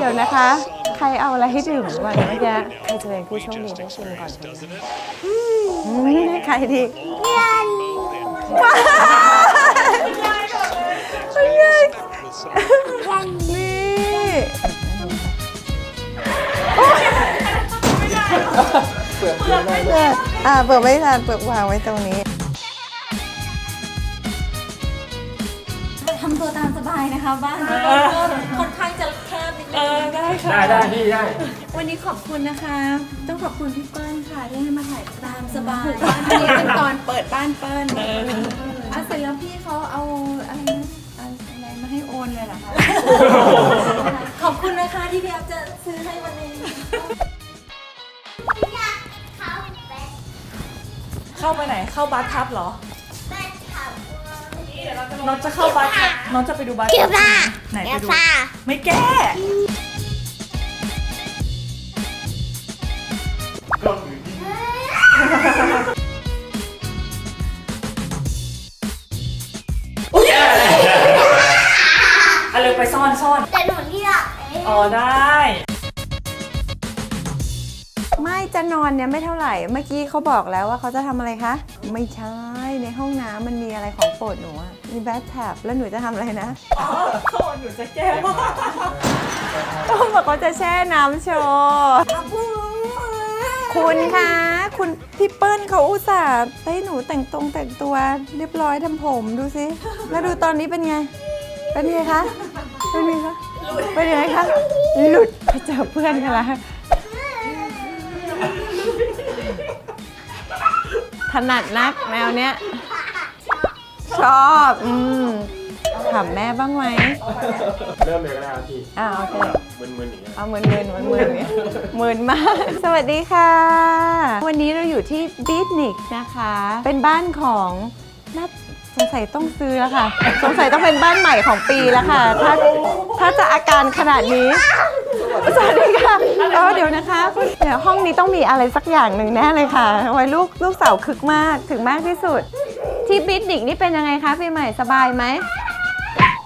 เดี๋ยวนะคะ ใครเอาอะไรให้ดื่มก่อนเมื่อกี้ใครจะเป็นผู้โชคดีได้ชิมก่อนคะอืมใครดีว้าวเป็นไงนี่เปลือกอ่าเปลือกไม่ทานเปลือกวางไว้ตรงนี้ ทำตัวตามสบายนะคะบ้านก็ค่อนข้าง ได้ได้พี่ได้ วันนี้ขอบคุณนะคะ ต้องขอบคุณพี่เปิ้ลค่ะที่ให้มาถ่ายตามสบายอันนี้เป็นตอนเปิดบ้านเปิ้ลอะเสร็จแล้วพี่เขาเอาอะไรนะเอาอะไรมาให้โอนเลยเหรอคะขอบคุณนะคะที่พี่แอฟจะซื้อให้วันนี้ เข้าไปไหนเข้าบัสทับเหรอน้องจะเข้าบัสทับน้องจะไปดูบัสทับไหนไปดูไม่แก้ อะไรไปซ่อนซ่อน แต่หนูเรียกเองอ๋อได้ ไม่จะนอนเนี่ยไม่เท่าไหร่ เมื่อกี้เขาบอกแล้วว่าเขาจะทำอะไรคะ ไม่ใช่ ในห้องน้ำมันมีอะไรของโปรดหนูอะมีแบทแท็บแล้วหนูจะทำอะไรนะอ๋อเขาบอกหนูจะแก้ว่าเขาบอกเขาจะแช่น้ำโชว์ คุณคะคุณพี่เปิ้ลเขาอุตส่าห์ให้หนูแต่งตรงแต่งตัวเรียบร้อยทำผมดูสิแล้วดูตอนนี้เป็นไง เป็นไงคะเป็นไงคะเป็นไงคะหลุดไปเจอเพื่อนกันละถนัดนักแนวเนี้ย ชอบอืมามแม่บ้างไหมเริ่มเลยก็ได้ครับพี่อ่าโอเคมึนๆอย่างเงี้ยเอาหมื่นหมื่นหมื่นหมื่นเนี่ยหมื่นมาก สวัสดีค่ะ วันนี้เราอยู่ที่บีทนิกนะคะ เป็นบ้านของน่าสงสัยต้องซื้อแล้วค่ะ สงสัยต้องเป็นบ้านใหม่ของปีแล้วค่ะ ถ้าถ้าจะอาการขนาดนี้ สวัสดีค่ะแล้วเดี๋ยวนะคะเดี๋ยวห้องนี้ต้องมีอะไรสักอย่างหนึ่งแน่เลยค่ะไว้ลูกลูกสาวคึกมากถึงมากที่สุด ที่บีทนิกนี่เป็นยังไงคะพี่ใหม่สบายไหมโ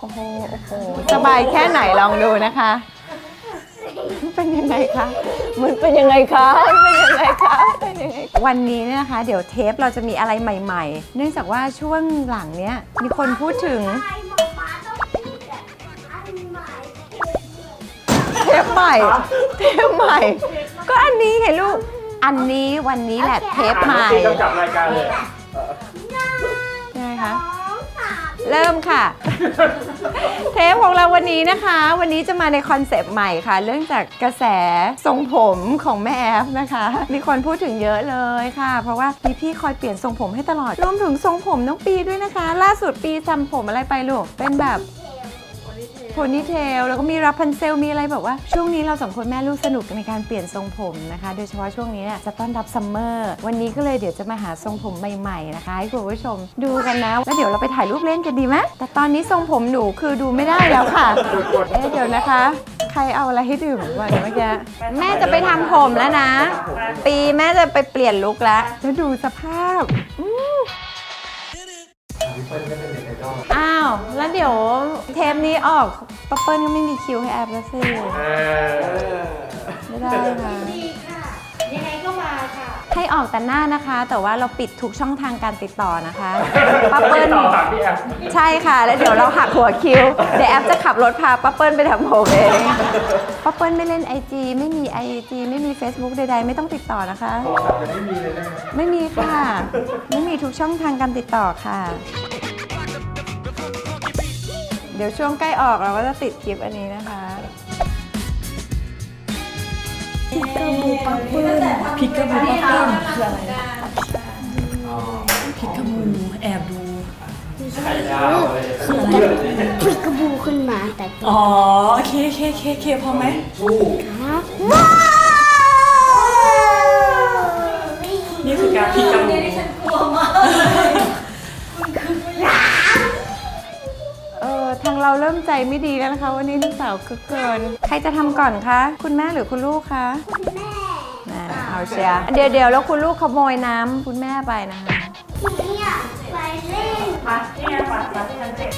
อ้โหโอ้โหสบายแค่ไหนลองดูนะคะ เป็นยังไงคะมันเป็นยังไงคะมันเป็นยังไงคะเป็นยังไงวันนี้เนี่ยนะคะ เดี๋ยวเทปเราจะมีอะไรใหม่ ๆ เนื่องจากว่าช่วงหลังเนี้ยมีคนพูดถึงไอ้หมอม้าต้องพูดแบบอันใหม่เทปใหม่ เทปใหม่ ก็อันนี้ไงลูก อันนี้วันนี้แหละเทปใหม่พี่กำกับรายการเลยยังไงคะ สองสาม เริ่มค่ะ เทปของเราวันนี้นะคะ วันนี้จะมาในคอนเซปต์ใหม่ค่ะ เรื่องจากกระแสทรงผมของแม่แอฟนะคะ มีคนพูดถึงเยอะเลยค่ะ เพราะว่ามีพี่คอยเปลี่ยนทรงผมให้ตลอด รวมถึงทรงผมน้องปีด้วยนะคะ ล่าสุดปีทำผมอะไรไปลูก เป็นแบบ โพนี่เทลแล้วก็มีรับพันเซลมีอะไรแบบว่า ช่วงนี้เราสองคนแม่ลูกสนุกในการเปลี่ยนทรงผมนะคะ โดยเฉพาะช่วงนี้เนี่ยจะต้อนรับซัมเมอร์วันนี้ก็เลยเดี๋ยวจะมาหาทรงผมใหม่ๆนะคะให้คุณผู้ชมดูกันนะ แล้วเดี๋ยวเราไปถ่ายรูปเล่นกันดีไหมแต่ตอนนี้ทรงผมหนูคือดูไม่ได้แล้วค่ะเอ๊ะเดี๋ยวนะคะใครเอาอะไรให้ดื่มก่อนเมื่อกี้แม่จะไปทำผมแล้วนะ ปีแม่จะไปเปลี่ยนลุคแล้วแล้วดูสภาพอืมอ้าวแล้วเดี๋ยวเทปนี้ออกป๊อปเปิ้ลก็ไม่มีคิวให้แอปแล้วสิเออไม่ได้ค่ะ ยังไงก็มาค่ะ ให้ออกแต่หน้านะคะ แต่ว่าเราปิดทุกช่องทางการติดต่อนะคะป้าเปิ้ล ต่อครับพี่แอฟใช่ค่ะ แล้วเดี๋ยวเราหักหัวคิว เดี๋ยวแอปจะขับรถพาป้าเปิ้ลไปทำผมเองป้าเปิ้ลไม่เล่น IG ไม่มี IG ไม่มี Facebook ใดๆ ไม่ต้องติดต่อนะคะไม่มีเลยนะ ไม่มีค่ะ ไม่มีทุกช่องทางการติดต่อค่ะ เดี๋ยวช่วงใกล้ออกเราก็จะติดคลิปอันนี้นะคะพิกกาบูปัปเปิ้ลคืออะไรพิกกาบูแอบดูไข่ดาวเลยพลิกกระบูขึ้นมาแต่อ๋อโอเคโอเคโอเคโอเคพอไหม เราเริ่มใจไม่ดีแล้วนะคะ วันนี้ลูกสาวคึกเกิน ใครจะทำก่อนคะ คุณแม่หรือคุณลูกคะแม่น่ะเอาเชียร์เดี๋ยวเดี๋ยวแล้วคุณลูกขโมยน้ำคุณแม่ไปนะคะนี้ไปเล่นมาที่ไงมามาที่ชั้นเจ็ด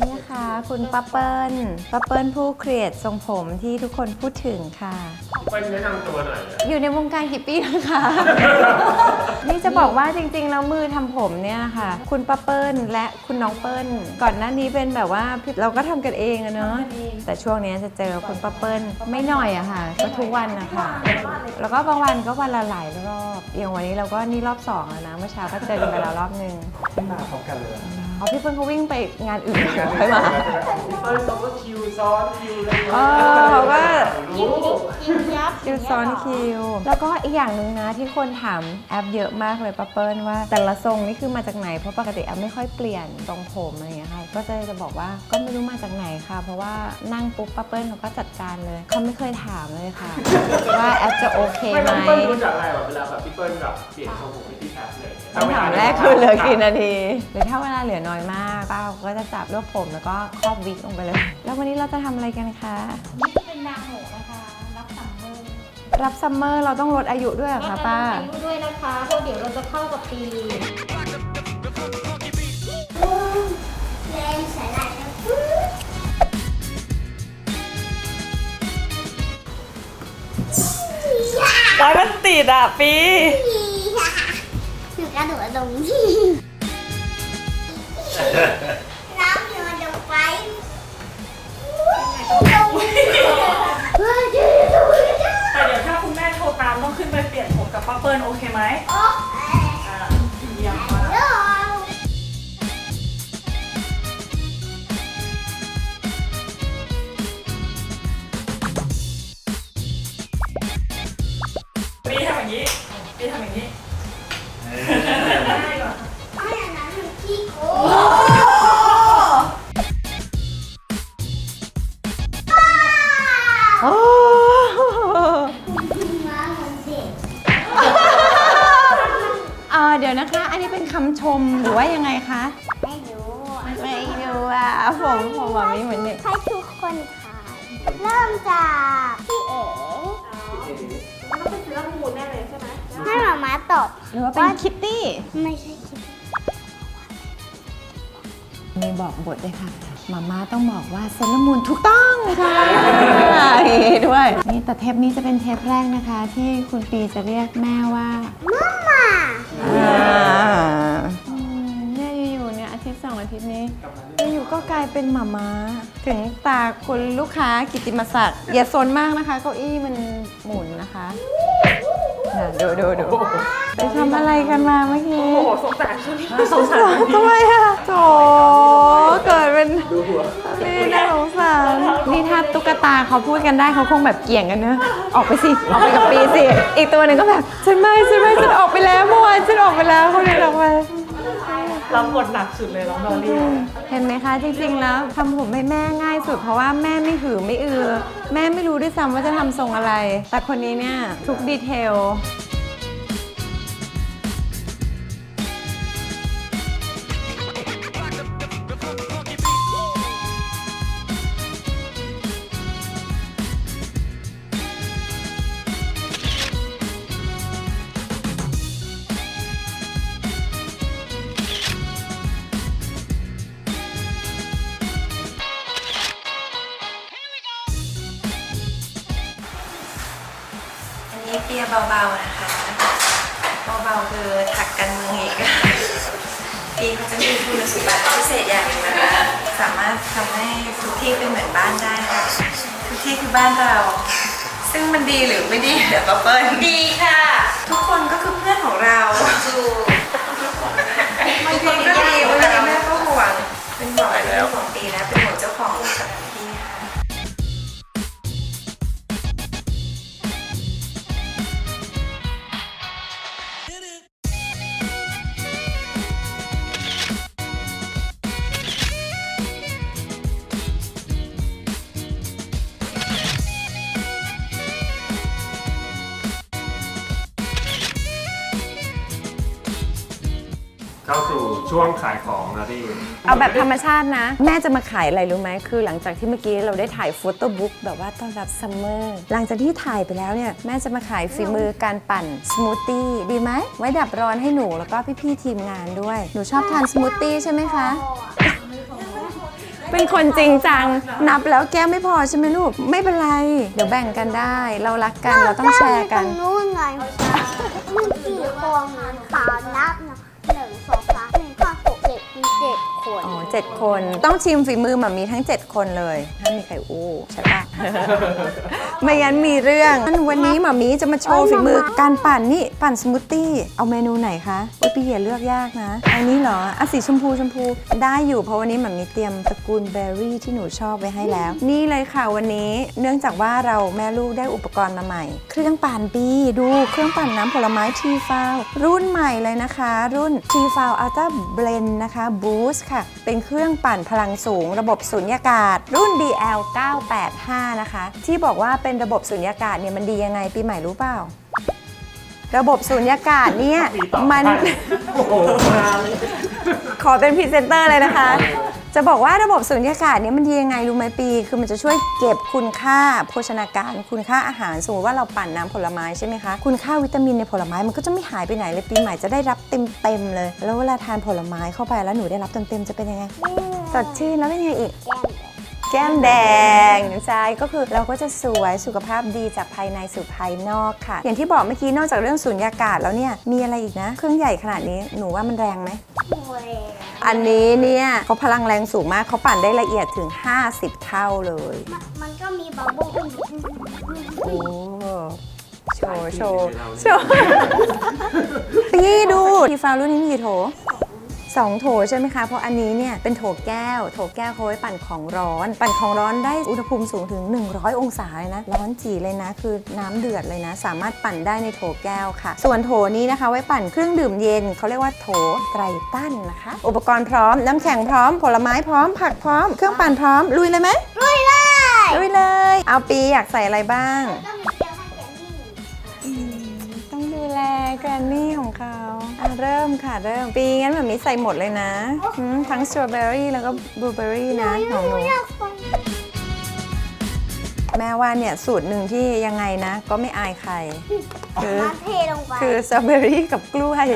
นี่ค่ะคุณป้าเปิ้ลป้าเปิ้ลผู้เครีเอททรงผมที่ทุกคนพูดถึงค่ะ ไปแนะนำตัวหน่อยนะอยู่ในวงการกี่ปีนะคะ นี่จะบอกว่าจริงๆ แล้วมือทำผมเนี่ยค่ะ คุณป้าเปิ้ลและคุณน้องเปิ้ล ก่อนหน้านี้เป็นแบบว่าเราก็ทำกันเองอะเนาะ แต่ช่วงนี้จะเจอคุณป้าเปิ้ลไม่หน่อยอะค่ะ ก็ทุกวันนะคะ แล้วก็บางวันก็วันละหลายรอบ อย่างวันนี้เราก็นี่รอบสองแล้วนะ เมื่อเช้าก็เจอกันไปแล้วรอบหนึ่งไม่มาพร้อมกันเลยอ๋อพี่เปิ้ลเขาวิ่งไปงานอื่นก่อนค่อยมาเฟิร์นเขาก็คิวซ้อนคิวอะไรอย่างเงี้ยเออเขาก็ รู้คิวซ้อนคิว แล้วก็อีกอย่างหนึ่งนะที่คนถามแอปเยอะมากเลยป้าเปิ้ลว่าแต่ละทรงนี่คือมาจากไหน เพราะปกติแอปไม่ค่อยเปลี่ยนทรงผมอะไรอย่างเงี้ยค่ะ ก็จะจะบอกว่าก็ไม่รู้มาจากไหนค่ะ เพราะว่านั่งปุ๊บป้าเปิ้ลเขาก็จัดการเลยเขาไม่เคยถามเลยค่ะ ว่าแอปจะโอเคไม่ไหมพี่เปิ้ลรู้จักอะไรแบบเวลาแบบพี่เปิ้ลแบบเปลี่ยนทรงผมให้พี่แคทเลยคำถามแรกคือเหลือกี่นาทีหรือถ้าเวลาเหลือน้อยมากป้าก็จะจับรวบผมแล้วก็ครอบวิกลงไปเลย แล้ววันนี้เราจะทำอะไรกันคะนี่จะเป็นนางห ร์รับซัมเมอร์เราต้องลดอายุด้วยเหรอคะป้า อายุด้วยนะคะเพราะเดี๋ยวเราจะเข้ากับปีแรงสายไหลนะไว้มันติดอะปีหนูกระโดดลงน้ำอยู่ลงไปเฮ้ย ตามต้องขึ้นไปเปลี่ยนผมกับป้าเปิ้ลโอเคไหม โอ้อ่า แบบนี้เหมือนเด็กให้ทุกคนทายเริ่มจากพี่เอ๋ให้หมาม้าตอบหรือว่าเป็นคิตตี้ ไม่ใช่คิดมีบอกบทด้วยค่ะมาม่าต้องบอกว่าเซเลอร์มูนถูกต้องค่ะนี่ด้วย นี่แต่เทปนี้จะเป็นเทปแรกนะคะ ที่คุณปีจะเรียกแม่ว่ามาม่า อาทิตย์สองอาทิตย์นี้อยู่ๆก็กลายเป็นหมาม้า ถึงตาคุณลูกค้ากิติมศักดิ์อย่าซนมากนะคะเก้าอี้มันหมุนนะคะน่ะดูดูดูไปทำอะไรกันมาเมื่อกี้ โอ้โหสงสารช่วงนี้สงสารทำไมอะโถเกิดเป็นดูหัวนี่น่าสงสารนี่ถ้าตุ๊กตาเขาพูดกันได้เขาคงแบบเกี่ยงกันเนอะออกไปสิ ออกไปกับปีสิ อีกตัวหนึ่งก็แบบ ฉันไม่ ฉันไม่ ฉันออกไปแล้วเมื่อวานฉันออกไปแล้วเขาเดินออกไป รับบทหนักสุดเลยน้องดอลลี่เห็นไหมคะจริงๆแล้วทำผมให้แม่ง่ายสุด เพราะว่าแม่ไม่หือไม่อือ แม่ไม่รู้ด้วยซ้ำว่าจะทำทรงอะไร แต่คนนี้เนี่ยทุกดีเทล อันนี้เปียเบาๆนะคะ เบาๆคือถักกันมืออีกปีเขาจะมีคุณสมบัติพิเศษอย่างนึงนะคะ สามารถทำให้ทุกที่เป็นเหมือนบ้านได้ค่ะ ทุกที่คือบ้านเรา ซึ่งมันดีหรือไม่ดีเดี๋ยวเปิ้ลดีค่ะ ทุกคนก็คือเพื่อนของเรา เข้าสู่ช่วงขายของนะพี่เอาแบบธรรมชาตินะ แม่จะมาขายอะไรรู้ไหมคือหลังจากที่เมื่อกี้เราได้ถ่ายโฟโต้บุ๊กแบบว่าต้อนรับซัมเมอร์หลังจากที่ถ่ายไปแล้วเนี่ย แม่จะมาขายฝีมือการปั่นสมูทตี้ดีไหมไว้ดับร้อนให้หนูแล้วก็พี่ๆทีมงานด้วย หนูชอบทานสมูทตี้ใช่ไหมคะเเป็นคนจริงจัง นับแล้วแก้วไม่พอใช่ไหมลูก ไม่เป็นไร เดี๋ยวแบ่งกันได้ เรารักกันเราต้องแชร์กัน ตรงนู้นไงมีกี่คนขานับนะ หนึ่งสองสามสี่ห้าหกเจ็ดมีเจ็ดคน อ๋อเจ็ดคน ต้องชิมฝีมือหมามีทั้ง 7 คนเลย ถ้ามีใครอู้ใช่ปะ ไม่งั้นมีเรื่องวันนี้หมามีจะมาโชว์ฝีมือการปั่นนี่ปั่นสมูทตี้ เอาเมนูไหนคะอุ้ยพี่เหียเลือกยากนะ อันนี้เหรออะสีชมพูชมพูได้อยู่เพราะวันนี้หมามีเตรียมตระกูลเบอร์รี่ที่หนูชอบไว้ให้แล้ว นี่เลยค่ะวันนี้เนื่องจากว่าเราแม่ลูกได้อุปกรณ์มาใหม่ เครื่องปั่นปีดูเครื่องปั่นน้ำผลไม้ทีฟาวรุ่นใหม่เลยนะคะ รุ่น t f a l Ultra Blend นะคะ Boost ค่ะ เป็นเครื่องปั่นพลังสูง ระบบสุญญากาศ รุ่น DL 985นะคะ ที่บอกว่าเป็นระบบสุญญากาศเนี่ยมันดียังไงปีใหม่รู้เปล่า ระบบสุญญากาศเนี่ยมีต่อมันให้โอ้โหมาเลยขอเป็นพรีเซนเตอร์เลยนะคะ จะบอกว่าระบบสุญญากาศเนี่ยมันดียังไงรู้ไหมปี คือมันจะช่วยเก็บคุณค่าโภชนาการ คุณค่าอาหาร สมมติว่าเราปั่นน้ำผลไม้ใช่ไหมคะ คุณค่าวิตามินในผลไม้มันก็จะไม่หายไปไหนเลยปีใหม่จะได้รับเต็มๆเลย แล้วเวลาทานผลไม้เข้าไปแล้วหนูได้รับเต็มๆจะเป็นยังไง สดชื่นแล้วเป็นยังไงอีก แก้ม แดงใช่ก็คือเราก็จะสวยสุขภาพดีจากภายในสู่ภายนอกค่ะ อย่างที่บอกเมื่อกี้นอกจากเรื่องสุญญากาศแล้วเนี่ยมีอะไรอีกนะ เครื่องใหญ่ขนาดนี้หนูว่ามันแรงไหมอันนี้เนี่ยเขาพลังแรงสูงมากเขาปั่นได้ละเอียดถึง 50 เท่าเลย มันก็มีบับเบิ้ลโอ้โชว์โชว์โชว์พี่ดูทีฟาวรุ่นนี้มีกี่โถ สองโถใช่ไหมคะ เพราะอันนี้เนี่ยเป็นโถแก้ว โถแก้วเขาไว้ปั่นของร้อน ปั่นของร้อนได้อุณหภูมิสูงถึง 100 องศาเลยนะ ร้อนจีเลยนะ คือน้ำเดือดเลยนะ สามารถปั่นได้ในโถแก้วค่ะ ส่วนโถนี้นะคะ ไว้ปั่นเครื่องดื่มเย็นเขาเรียกว่าโถไตรตันนะคะ อุปกรณ์พร้อม น้ำแข็งพร้อม ผลไม้พร้อม ผักพร้อม เครื่องปั่นพร้อม ลุยเลยไหมลุยเลย ลุยเลย เอาปีอยากใส่อะไรบ้าง ก็มีเกี๊ยวให้แกนี่ต้องดู แลแกรนนี่ของเขาอะเริ่มค่ะเริ่ม ปีงั้นแบบนี้ใส่หมดเลยนะอืมทั้งสตรอเบอรี่แล้วก็บลูเบอรี่นะของหนูอยากฟังแม่ว่าเนี่ยสูตรหนึ่งที่ยังไงนะ ก็ไม่อายใคร คือมาเทลงไปคือสตรอเบอรี่กับกล้วย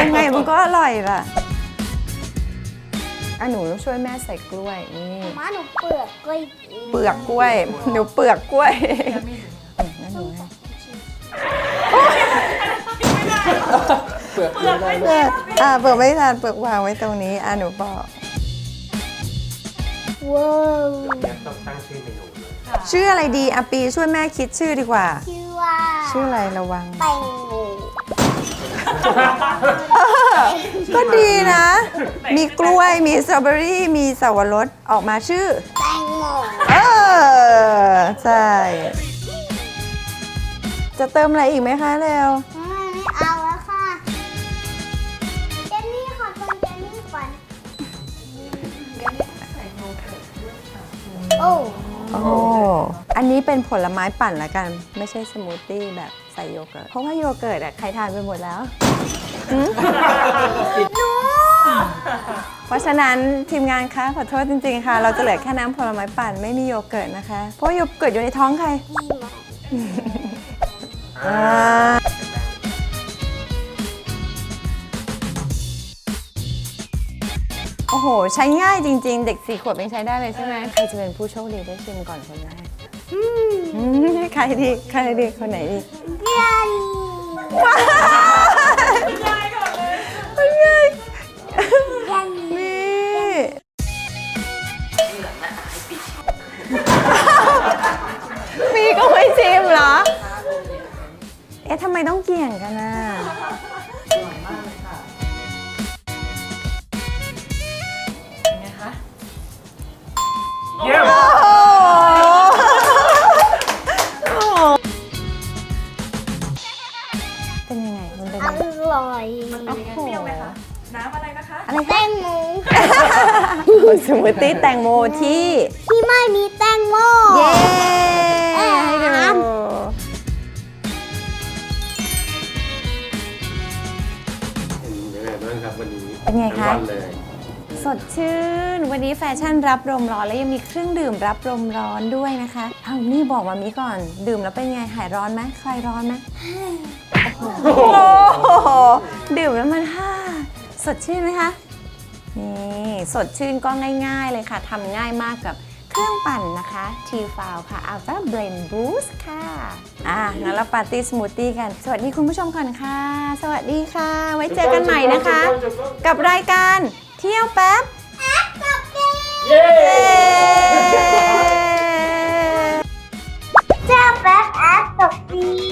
ยังไงมันก็อร่อยล่ะอะหนูต้องช่วยแม่ใส่กล้วยนี่มาหนูเปลือกกล้วยเปลือกกล้วย หนูเปลือกกล้วย ลือกเยอะเลยเปลือกอ่าเปลือกไม่ทานเปลือกวางไว้ตรงนี้อะหนูบอกว้าวเนี่ยต้องตั้งชื่อเมนูเลยชื่ออะไรดีอาปีช่วยแม่คิดชื่อดีกว่า ชื่อว่าชื่ออะไรระวังแตงโมก็ดีนะ มีกล้วยมีสตรอเบอรี่มีสับปะรดออกมาชื่อ แตงโมเออ ใช่ จะเติมอะไรอีกไหมคะเร็วไม่เอ โอ้โอ้อันนี้เป็นผลไม้ปั่นละกัน ไม่ใช่สมูทตี้แบบใส่โยเกิร์ต เพราะว่าโยเกิร์ตอะใครทานไปหมดแล้วหืมเพราะฉะนั้นทีมงานคะขอโทษจริงๆค่ะ เราจะเหลือแค่น้ำผลไม้ปั่นไม่มีโยเกิร์ตนะคะ เพราะว่าโยเกิร์ตอยู่ในท้องใคร โอ้โห ใช้ง่ายจริง ๆ เด็กสี่ขวบยังใช้ได้เลยใช่ไหมใครจะเป็นผู้โชคดีได้ชิมก่อนคนแรกอืมใครดีใครดีคนไหนดีเบียร์ว้าวเป็นไงนี่มีก็ไม่ชิมเหรอ เอ๊ะทำไมต้องเกี่ยงกันอะ อะไรนะคะอะไรแตคะงโมสมูทตี้แตงโมที่ที่ไม่มีแตงโม เย้เอ๊ะให้ดูน้เป็นยังไงบ้างครับวันนี้เป็นไงคะ ทั้วันเลยสดชื่น วันนี้แฟชั่นรับลมร้อนแล้วยังมีเครื่องดื่มรับลมร้อนด้วยนะคะเอานี่บอกมามีก่อน ดื่มแล้วเป็นไงหายร้อนไหมใครร้อนไหมโอ้โหดื่มแล้วมันฮ่า สดชื่นไหมคะนี่สดชื่นก็ง่ายๆเลยค่ะทำง่ายมากกับเครื่องปั่นนะคะ t f o w ค่ะ Alpha Blend Boost ค่ะ อะงั้นเราปาร์ตี้สมูทตี้กัน สวัสดีคุณผู้ชมก่อนค่ะ สวัสดีค่ะ ไว้เจอกันใหม่นะคะ กับรายการเที่ยวแป๊บแป๊บเย้เที่ยวแป๊บแอปตกดี